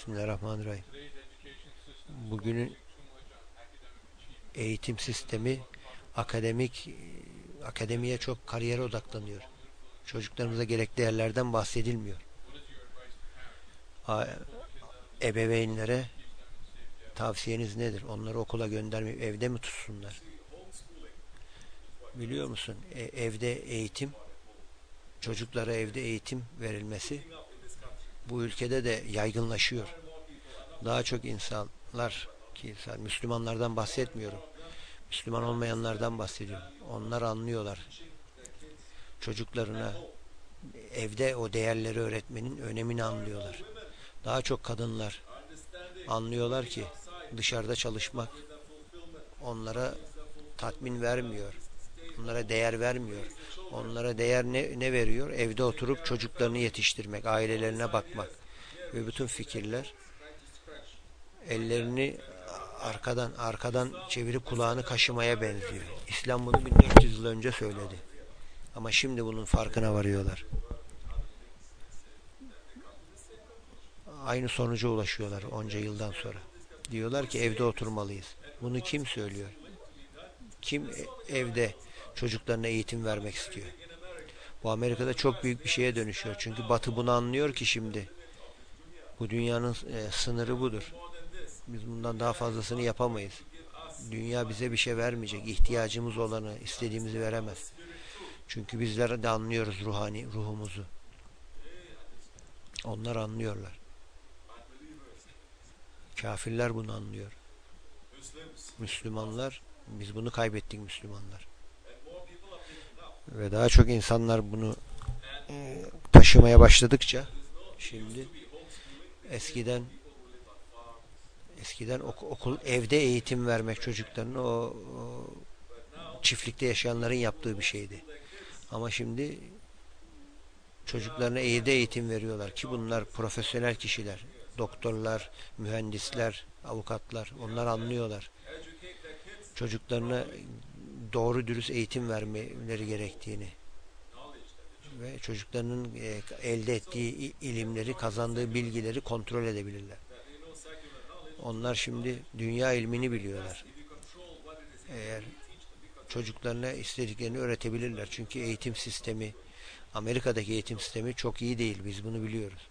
Bismillahirrahmanirrahim. Bugünün eğitim sistemi akademik akademiye çok kariyere odaklanıyor. Çocuklarımıza gerekli yerlerden bahsedilmiyor. A- Ebeveynlere tavsiyeniz nedir? Onları okula göndermeyip evde mi tutsunlar? Biliyor musun? E- evde eğitim çocuklara evde eğitim verilmesi bu ülkede de yaygınlaşıyor. Daha çok insanlar ki Müslümanlardan bahsetmiyorum. Müslüman olmayanlardan bahsediyorum. Onlar anlıyorlar. Çocuklarına evde o değerleri öğretmenin önemini anlıyorlar. Daha çok kadınlar anlıyorlar ki dışarıda çalışmak onlara tatmin vermiyor. Onlara değer vermiyor. Onlara değer ne, ne veriyor? Evde oturup çocuklarını yetiştirmek, ailelerine bakmak ve bütün fikirler ellerini arkadan arkadan çevirip kulağını kaşımaya benziyor. İslam bunu 1400 yıl önce söyledi. Ama şimdi bunun farkına varıyorlar. Aynı sonuca ulaşıyorlar onca yıldan sonra. Diyorlar ki evde oturmalıyız. Bunu kim söylüyor? Kim e- evde çocuklarına eğitim vermek istiyor? Bu Amerika'da çok büyük bir şeye dönüşüyor. Çünkü Batı bunu anlıyor ki şimdi. Bu dünyanın e, sınırı budur. Biz bundan daha fazlasını yapamayız. Dünya bize bir şey vermeyecek. İhtiyacımız olanı, istediğimizi veremez. Çünkü bizler de anlıyoruz ruhani ruhumuzu. Onlar anlıyorlar. Kafirler bunu anlıyor. Müslümanlar, biz bunu kaybettik Müslümanlar. Ve daha çok insanlar bunu e, taşımaya başladıkça şimdi eskiden eskiden ok- okul evde eğitim vermek çocuklarına o, o çiftlikte yaşayanların yaptığı bir şeydi. Ama şimdi çocuklarına evde eğitim veriyorlar ki bunlar profesyonel kişiler. Doktorlar, mühendisler, avukatlar. Onlar anlıyorlar. Çocuklarına doğru dürüst eğitim vermeleri gerektiğini ve çocuklarının e, elde ettiği ilimleri, kazandığı bilgileri kontrol edebilirler. Onlar şimdi dünya ilmini biliyorlar. Eğer çocuklarına istediklerini öğretebilirler. Çünkü eğitim sistemi, Amerika'daki eğitim sistemi çok iyi değil. Biz bunu biliyoruz.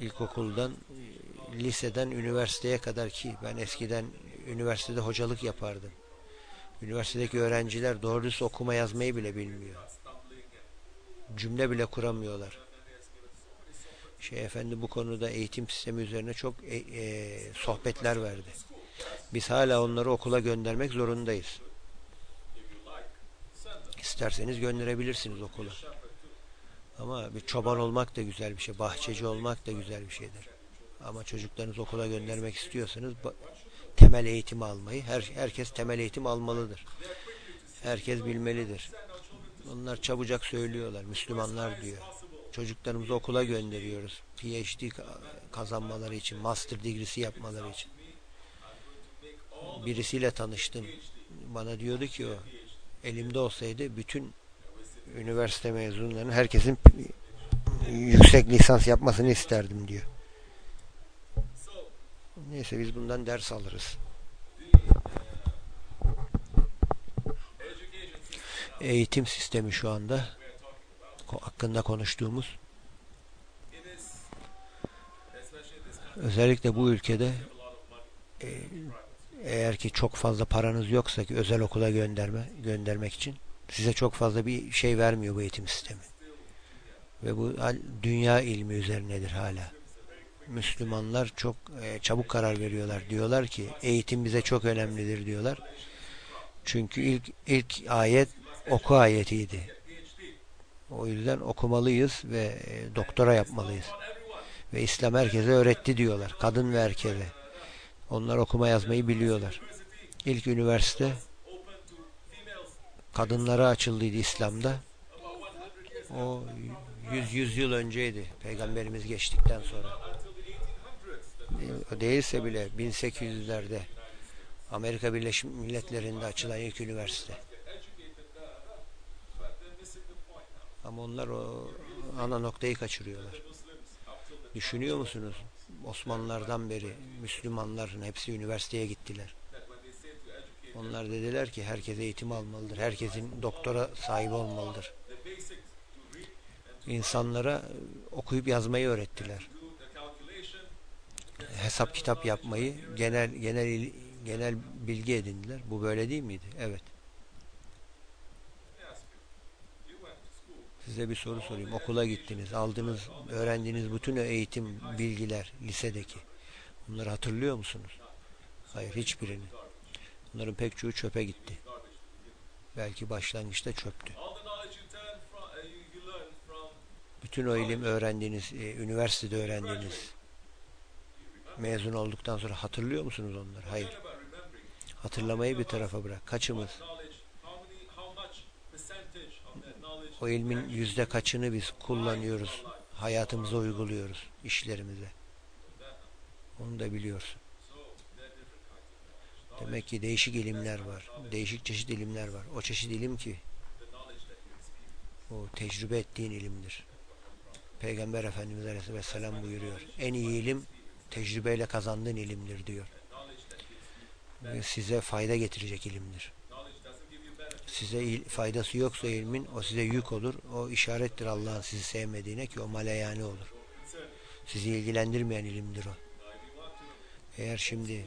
İlkokuldan, e, liseden üniversiteye kadar ki ben eskiden üniversitede hocalık yapardım. Üniversitedeki öğrenciler doğru okuma yazmayı bile bilmiyor. Cümle bile kuramıyorlar. Şey efendi bu konuda eğitim sistemi üzerine çok e, e, sohbetler verdi. Biz hala onları okula göndermek zorundayız. İsterseniz gönderebilirsiniz okula. Ama bir çoban olmak da güzel bir şey, bahçeci olmak da güzel bir şeydir. Ama çocuklarınızı okula göndermek istiyorsanız temel eğitimi almayı, her, herkes temel eğitim almalıdır. Herkes bilmelidir. Onlar çabucak söylüyorlar, Müslümanlar diyor. Çocuklarımızı okula gönderiyoruz. PhD ka- kazanmaları için, master digrisi yapmaları için. Birisiyle tanıştım. Bana diyordu ki o, elimde olsaydı bütün üniversite mezunlarının herkesin yüksek lisans yapmasını isterdim diyor. Neyse biz bundan ders alırız. Eğitim sistemi şu anda hakkında konuştuğumuz özellikle bu ülkede e, eğer ki çok fazla paranız yoksa ki özel okula gönderme göndermek için size çok fazla bir şey vermiyor bu eğitim sistemi. Ve bu dünya ilmi üzerinedir hala. Müslümanlar çok e, çabuk karar veriyorlar. Diyorlar ki eğitim bize çok önemlidir diyorlar. Çünkü ilk ilk ayet oku ayetiydi. O yüzden okumalıyız ve e, doktora yapmalıyız. Ve İslam herkese öğretti diyorlar. Kadın ve erkeğe. Onlar okuma yazmayı biliyorlar. İlk üniversite kadınlara açıldıydı İslam'da. O 100 100 yıl önceydi. Peygamberimiz geçtikten sonra. Değilse bile 1800'lerde Amerika Birleşik Milletleri'nde açılan ilk üniversite. Ama onlar o ana noktayı kaçırıyorlar. Düşünüyor musunuz? Osmanlılardan beri Müslümanların hepsi üniversiteye gittiler. Onlar dediler ki herkes eğitim almalıdır. Herkesin doktora sahibi olmalıdır. İnsanlara okuyup yazmayı öğrettiler. Hesap kitap yapmayı, genel genel genel bilgi edindiler. Bu böyle değil miydi? Evet. Size bir soru sorayım. Okula gittiniz, aldınız, öğrendiğiniz bütün eğitim, bilgiler lisedeki. Bunları hatırlıyor musunuz? Hayır, hiçbirini. Bunların pek çoğu çöpe gitti. Belki başlangıçta çöptü. Bütün o ilim öğrendiğiniz, e, üniversitede öğrendiğiniz, mezun olduktan sonra hatırlıyor musunuz onları? Hayır. Hatırlamayı bir tarafa bırak. Kaçımız? O ilmin yüzde kaçını biz kullanıyoruz, hayatımıza uyguluyoruz, işlerimize. Onu da biliyorsun. Demek ki değişik ilimler var. Değişik çeşit ilimler var. O çeşit ilim ki o tecrübe ettiğin ilimdir. Peygamber Efendimiz Aleyhisselam buyuruyor. En iyi ilim tecrübeyle kazandığın ilimdir diyor. Ve size fayda getirecek ilimdir. Size faydası yoksa ilmin o size yük olur. O işarettir Allah'ın sizi sevmediğine ki o maleyani olur. Sizi ilgilendirmeyen ilimdir o. Eğer şimdi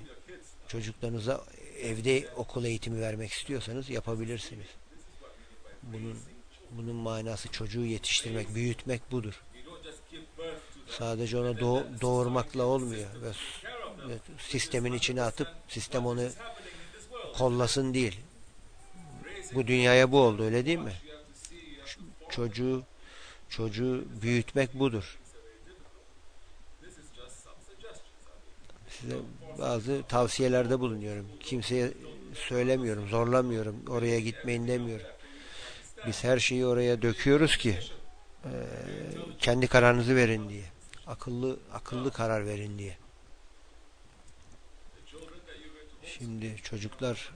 çocuklarınıza evde okul eğitimi vermek istiyorsanız yapabilirsiniz. Bunun bunun manası çocuğu yetiştirmek, büyütmek budur. Sadece onu doğ- doğurmakla olmuyor ve sistemin içine atıp sistem onu kollasın değil. Bu dünyaya bu oldu öyle değil mi? Çocuğu çocuğu büyütmek budur. Size bazı tavsiyelerde bulunuyorum. Kimseye söylemiyorum, zorlamıyorum. Oraya gitmeyin demiyorum. Biz her şeyi oraya döküyoruz ki kendi kararınızı verin diye. Akıllı akıllı karar verin diye. Şimdi çocuklar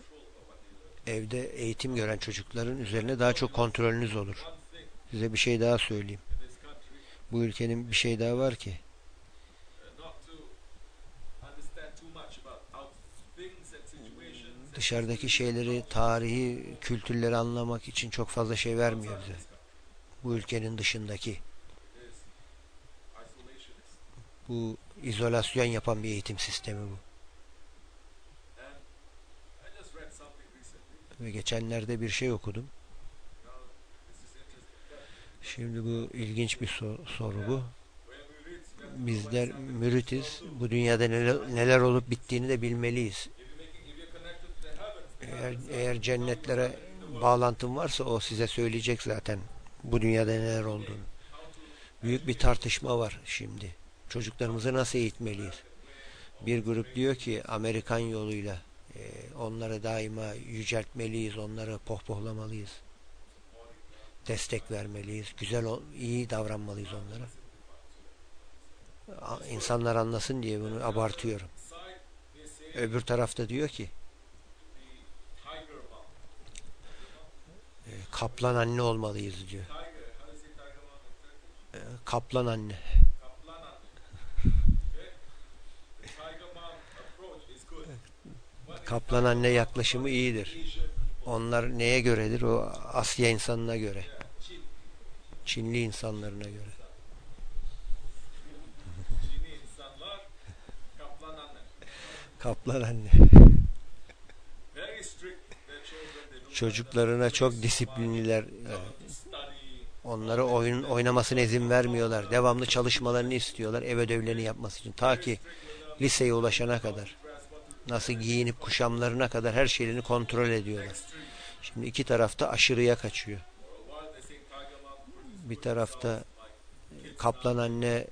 evde eğitim gören çocukların üzerine daha çok kontrolünüz olur. Size bir şey daha söyleyeyim. Bu ülkenin bir şey daha var ki dışarıdaki şeyleri, tarihi, kültürleri anlamak için çok fazla şey vermiyor bize. Bu ülkenin dışındaki. Bu izolasyon yapan bir eğitim sistemi bu. Ve geçenlerde bir şey okudum. Şimdi bu ilginç bir so- soru bu. Bizler müritiz. Bu dünyada neler, neler olup bittiğini de bilmeliyiz. Eğer, eğer cennetlere bağlantın varsa o size söyleyecek zaten bu dünyada neler olduğunu. Büyük bir tartışma var şimdi. Çocuklarımızı nasıl eğitmeliyiz? Bir grup diyor ki Amerikan yoluyla e, onları daima yüceltmeliyiz, onları pohpohlamalıyız. Destek vermeliyiz, güzel, iyi davranmalıyız onlara. İnsanlar anlasın diye bunu abartıyorum. Öbür tarafta diyor ki e, kaplan anne olmalıyız diyor. Tiger. How Kaplan anne yaklaşımı iyidir. Onlar neye göredir? O Asya insanına göre. Çinli insanlarına göre. Çinli insanlar kaplan anne. Kaplan anne. Çocuklarına çok disiplinliler. Onlara oyun oynamasına izin vermiyorlar. Devamlı çalışmalarını istiyorlar. Ev ödevlerini yapması için. Ta ki liseye ulaşana kadar. Nasıl giyinip kuşamlarına kadar her şeylerini kontrol ediyorlar. Şimdi iki tarafta aşırıya kaçıyor. Bir tarafta e, kaplan anne e,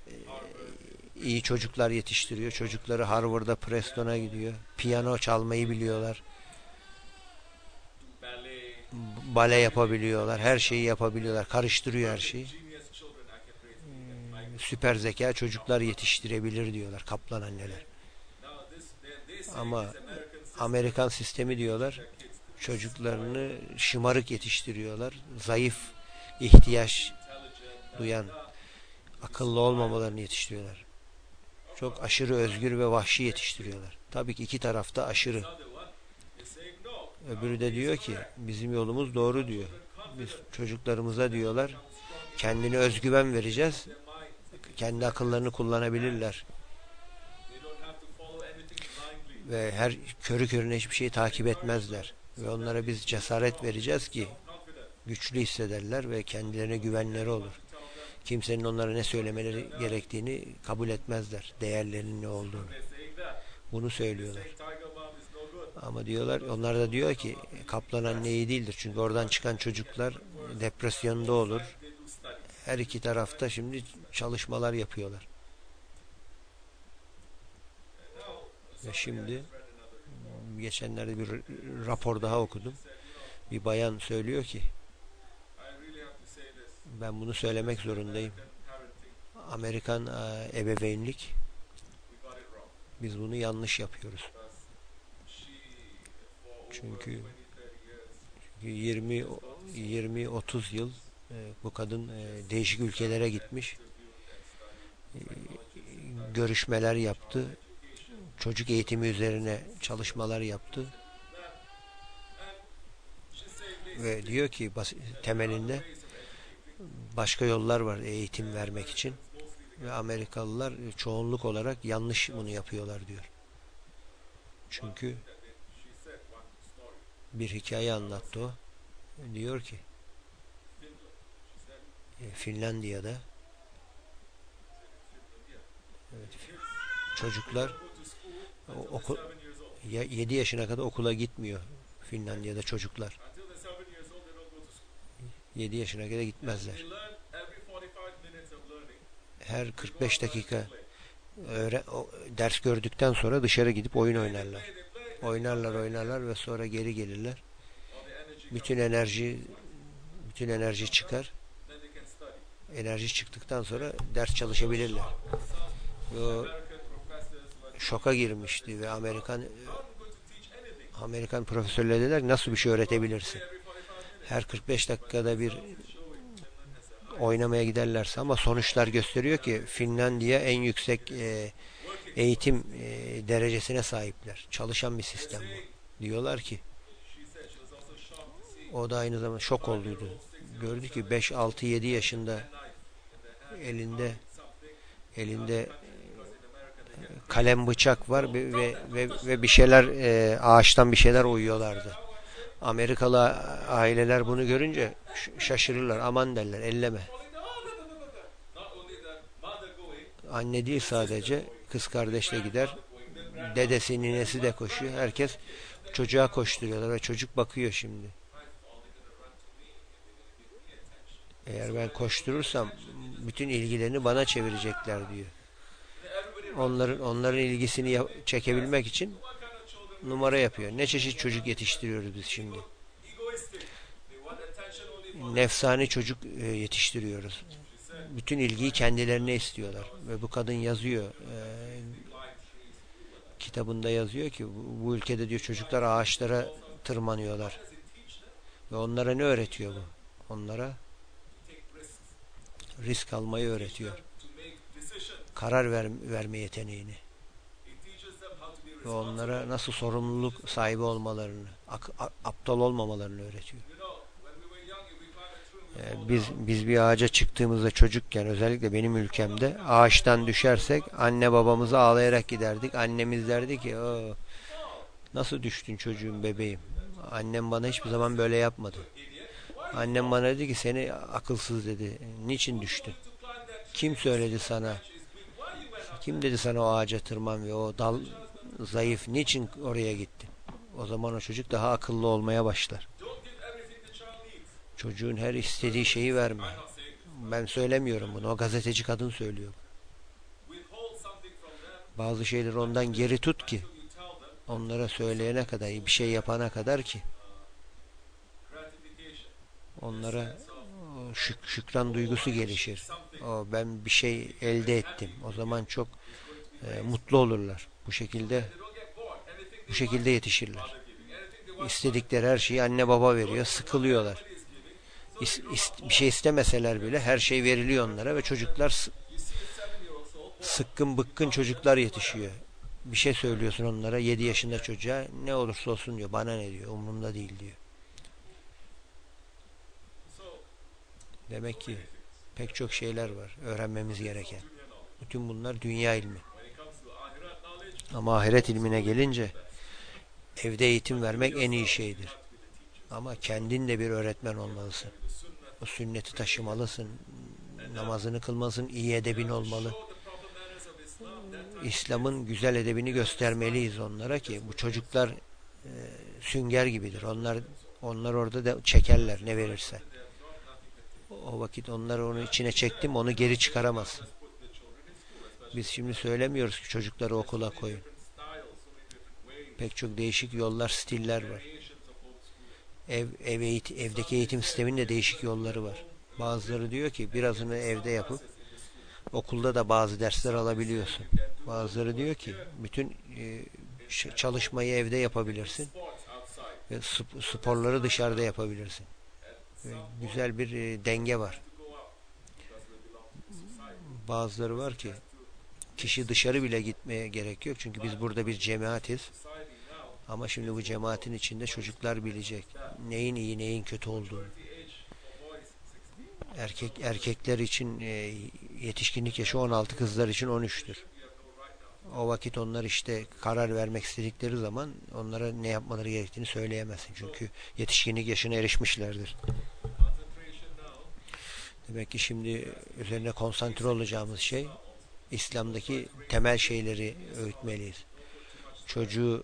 iyi çocuklar yetiştiriyor. Çocukları Harvard'a, Preston'a gidiyor. Piyano çalmayı biliyorlar. Bale yapabiliyorlar. Her şeyi yapabiliyorlar. Karıştırıyor her şeyi. Like, Süper zeka çocuklar yetiştirebilir diyorlar kaplan anneler. Ama Amerikan sistemi diyorlar çocuklarını şımarık yetiştiriyorlar. Zayıf, ihtiyaç duyan, akıllı olmamalarını yetiştiriyorlar. çok aşırı özgür ve vahşi yetiştiriyorlar. Tabii ki iki tarafta aşırı. Öbürü de diyor ki bizim yolumuz doğru diyor. Biz çocuklarımıza diyorlar kendini özgüven vereceğiz. Kendi akıllarını kullanabilirler. Ve her körü körüne hiçbir şeyi takip etmezler. Ve onlara biz cesaret vereceğiz ki güçlü hissederler ve kendilerine güvenleri olur. Kimsenin onlara ne söylemeleri gerektiğini kabul etmezler. Değerlerinin ne olduğunu. Bunu söylüyorlar. Ama diyorlar, onlar da diyor ki kaplan anne iyi değildir. Çünkü oradan çıkan çocuklar depresyonda olur. Her iki tarafta şimdi çalışmalar yapıyorlar. Ve şimdi geçenlerde bir rapor daha okudum. Bir bayan söylüyor ki ben bunu söylemek zorundayım. Amerikan e, ebeveynlik biz bunu yanlış yapıyoruz. Over Çünkü 20, 30 years, 20 20 30 yıl e, bu kadın e, değişik ülkelere gitmiş. Görüşmeler yaptı. Çocuk eğitimi üzerine çalışmalar yaptı ve diyor ki temelinde başka yollar var eğitim vermek için ve Amerikalılar çoğunluk olarak yanlış bunu yapıyorlar diyor. Çünkü bir hikaye anlattı o. Diyor ki e, Finlandiya'da evet, çocuklar oku, they're 7 years old. 7 yaşına kadar okula gitmiyor Finlandiya'da çocuklar. Until they're 7 years old, they don't go to school. 7 yaşına kadar gitmezler. They learn every 45 minutes of learning. Her 45 dakika öğre, o, ders gördükten sonra dışarı gidip oyun oynarlar. Oynarlar oynarlar ve sonra geri gelirler. Bütün enerji bütün enerji çıkar. Enerji çıktıktan sonra ders çalışabilirler. Ve o şoka girmişti ve Amerikan. Amerikan profesörler dediler nasıl bir şey öğretebilirsin? Every 45 minutes. Her 45 dakikada bir oynamaya giderlerse ama sonuçlar gösteriyor ki Finlandiya en yüksek e, eğitim e, derecesine sahipler. Çalışan bir sistem bu. Diyorlar ki o da aynı zamanda şok olduydu. Gördü ki 5 6 7 yaşında elinde elinde kalem bıçak var ve ve, ve, ve bir şeyler e, ağaçtan bir şeyler uyuyorlardı. Amerikalı aileler bunu görünce şaşırırlar. Aman derler elleme. Anne değil sadece kız kardeşle gider. Dedesi, ninesi de koşuyor. Herkes çocuğa koşturuyorlar ve çocuk bakıyor şimdi. Eğer ben koşturursam bütün ilgilerini bana çevirecekler diyor. Onların onların ilgisini çekebilmek için numara yapıyor. Ne çeşit çocuk yetiştiriyoruz biz şimdi. Nefsani çocuk e, yetiştiriyoruz. Bütün ilgiyi kendilerine istiyorlar. Ve bu kadın yazıyor. e, kitabında yazıyor ki bu, bu ülkede diyor çocuklar ağaçlara tırmanıyorlar. Ve onlara ne öğretiyor bu? Onlara risk almayı öğretiyor. Karar ver, verme yeteneğini. Ve onlara nasıl sorumluluk sahibi olmalarını, aptal olmamalarını öğretiyor. Ee, biz biz bir ağaca çıktığımızda çocukken özellikle benim ülkemde ağaçtan düşersek anne babamıza ağlayarak giderdik. Annemiz derdi ki "Oo, nasıl düştün çocuğum bebeğim. Annem bana hiçbir zaman böyle yapmadı. Annem bana dedi ki seni akılsız dedi. Niçin düştün? Kim söyledi sana? Kim dedi sana o ağaca tırman ve o dal zayıf niçin oraya gittin? O zaman o çocuk daha akıllı olmaya başlar. Çocuğun her istediği şeyi verme. Ben söylemiyorum bunu. O gazeteci kadın söylüyor. Bazı şeyleri ondan geri tut ki onlara söyleyene kadar, bir şey yapana kadar ki onlara şük, şükran duygusu gelişir. O ben bir şey elde ettim. O zaman çok e, mutlu olurlar. Bu şekilde bu şekilde yetişirler. İstedikleri her şeyi anne baba veriyor. Sıkılıyorlar. İs- is- bir şey istemeseler bile her şey veriliyor onlara ve çocuklar sıkkın bıkkın çocuklar yetişiyor. Bir şey söylüyorsun onlara 7 yaşında çocuğa ne olursa olsun diyor. Bana ne diyor. Umurumda değil diyor. Demek ki pek çok şeyler var öğrenmemiz gereken. Bütün bunlar dünya ilmi. Ama ahiret ilmine gelince evde eğitim vermek en iyi şeydir. Ama kendin de bir öğretmen olmalısın. O sünneti taşımalısın. Namazını kılmalısın. iyi edebin olmalı. İslam'ın güzel edebini göstermeliyiz onlara ki bu çocuklar e, sünger gibidir. Onlar onlar orada da çekerler ne verirse. O vakit onları onu içine çektim onu geri çıkaramazsın. Biz şimdi söylemiyoruz ki çocukları okula koyun. Pek çok değişik yollar, stiller var. Ev, ev eğit- evdeki eğitim sisteminin de değişik yolları var. Bazıları diyor ki birazını evde yapıp okulda da bazı dersler alabiliyorsun. Bazıları diyor ki bütün e, çalışmayı evde yapabilirsin ve sp- sporları dışarıda yapabilirsin. Ve güzel bir e, denge var. Bazıları var ki kişi dışarı bile gitmeye gerek yok. Çünkü biz burada bir cemaatiz. Ama şimdi bu cemaatin içinde çocuklar bilecek neyin iyi neyin kötü olduğunu. the age for boys 16. Erkek erkekler için e, yetişkinlik yaşı 16, kızlar için 13'tür. O vakit onlar işte karar vermek istedikleri zaman onlara ne yapmaları gerektiğini söyleyemezsin. Çünkü yetişkinlik yaşına erişmişlerdir. Demek ki şimdi üzerine konsantre olacağımız şey İslam'daki temel şeyleri öğütmeliyiz. Çocuğu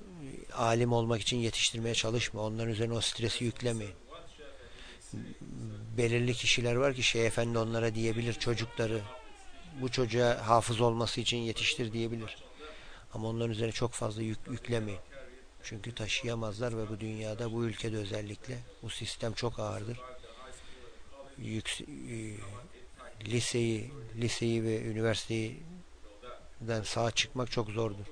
alim olmak için yetiştirmeye çalışma. Onların üzerine o stresi yüklemeyin. Belirli kişiler var ki şey efendi onlara diyebilir çocukları bu çocuğa hafız olması için yetiştir diyebilir. Ama onların üzerine çok fazla yük, yüklemeyin. Çünkü taşıyamazlar ve bu dünyada bu ülkede özellikle bu sistem çok ağırdır. Yüks- e, liseyi, liseyi ve üniversiteyi den sağ çıkmak çok zordur.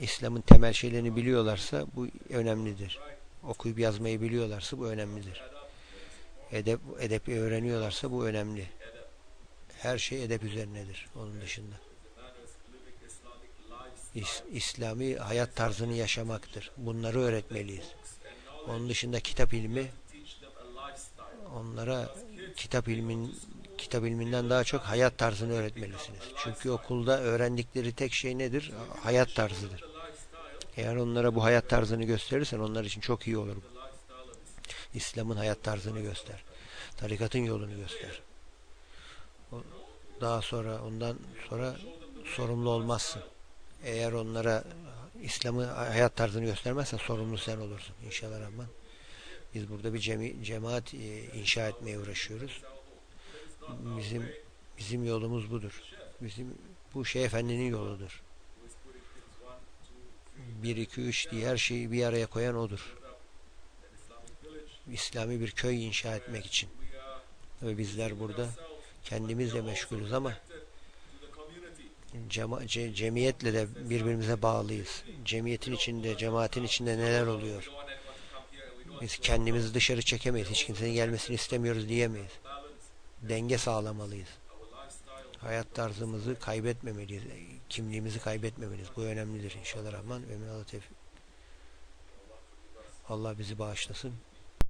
İslam'ın temel şeylerini biliyorlarsa bu önemlidir. Okuyup yazmayı biliyorlarsa bu önemlidir. Edep, edep öğreniyorlarsa bu önemli. Her şey edep üzerinedir onun dışında. İs, İslami hayat tarzını yaşamaktır. Bunları öğretmeliyiz. Onun dışında kitap ilmi onlara kitap ilmin kitap ilminden daha çok hayat tarzını öğretmelisiniz. Çünkü okulda öğrendikleri tek şey nedir? Hayat tarzıdır. Eğer onlara bu hayat tarzını gösterirsen onlar için çok iyi olur. İslam'ın hayat tarzını göster. Tarikatın yolunu göster. Daha sonra ondan sonra sorumlu olmazsın. Eğer onlara İslam'ı hayat tarzını göstermezsen sorumlu sen olursun inşallah Rahman. Biz burada bir cemi, cemaat e, inşa etmeye uğraşıyoruz. Bizim bizim yolumuz budur. Bizim bu şey efendinin yoludur. 1 2 3 diye her şeyi bir araya koyan odur. İslami bir köy inşa etmek için. Ve bizler burada kendimizle meşgulüz ama cema, ce- cemiyetle de birbirimize bağlıyız. Cemiyetin içinde, cemaatin içinde neler oluyor? Biz kendimizi dışarı çekemeyiz. Hiç kimsenin gelmesini istemiyoruz diyemeyiz. Denge sağlamalıyız. Hayat tarzımızı kaybetmemeliyiz. Kimliğimizi kaybetmemeliyiz. Bu önemlidir inşallah Rahman. Ve minallah. Allah bizi bağışlasın.